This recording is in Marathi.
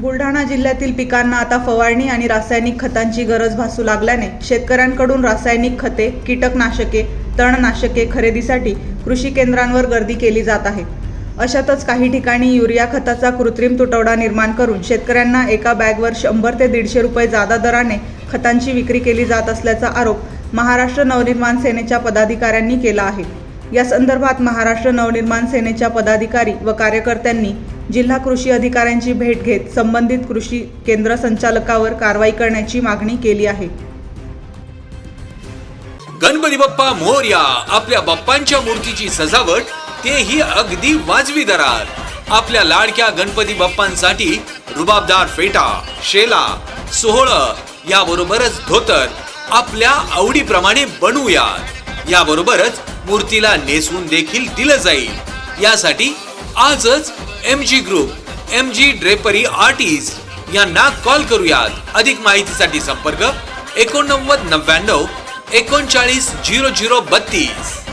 बुलढाणा जिल्ह्यातील पिकांना आता फवारणी आणि रासायनिक खतांची गरज भासू लागल्याने शेतकऱ्यांकडून रासायनिक खते कीटकनाशके तणनाशके खरेदीसाठी कृषी केंद्रांवर गर्दी केली जात आहे. अशातच काही ठिकाणी युरिया खताचा कृत्रिम तुटवडा निर्माण करून शेतकऱ्यांना एका बॅगवर शंभर ते दीडशे रुपये जादा दराने खतांची विक्री केली जात असल्याचा आरोप महाराष्ट्र नवनिर्माण सेनेच्या पदाधिकाऱ्यांनी केला आहे. या संदर्भात महाराष्ट्र नवनिर्माण सेनेच्या पदाधिकारी व कार्यकर्त्यांनी जिल्हा कृषी अधिकाऱ्यांची भेट घेत संबंधित कृषी केंद्र संचालकावर कारवाई करण्याची मागणी केली आहे. गणपती बाप्पा मोरया आपल्या बाप्पांच्या मूर्तीची सजावट तेही अगदी वाजवी दरात. आपल्या लाडक्या गणपती बाप्पांसाठी रुबाबदार फेटा शेला सोहळ याबरोबरच धोतर आपल्या आवडीप्रमाणे बनवूयात. याबरोबरच मूर्तीला नेसून देखील दिलं जाईल. यासाठी आजच M G group M G drapery artist यांना कॉल करूयात. अधिक माहितीसाठी संपर्क एकोणनव्वद नव्याण्णव एकोणचाळीस झिरो झिरो बत्तीस.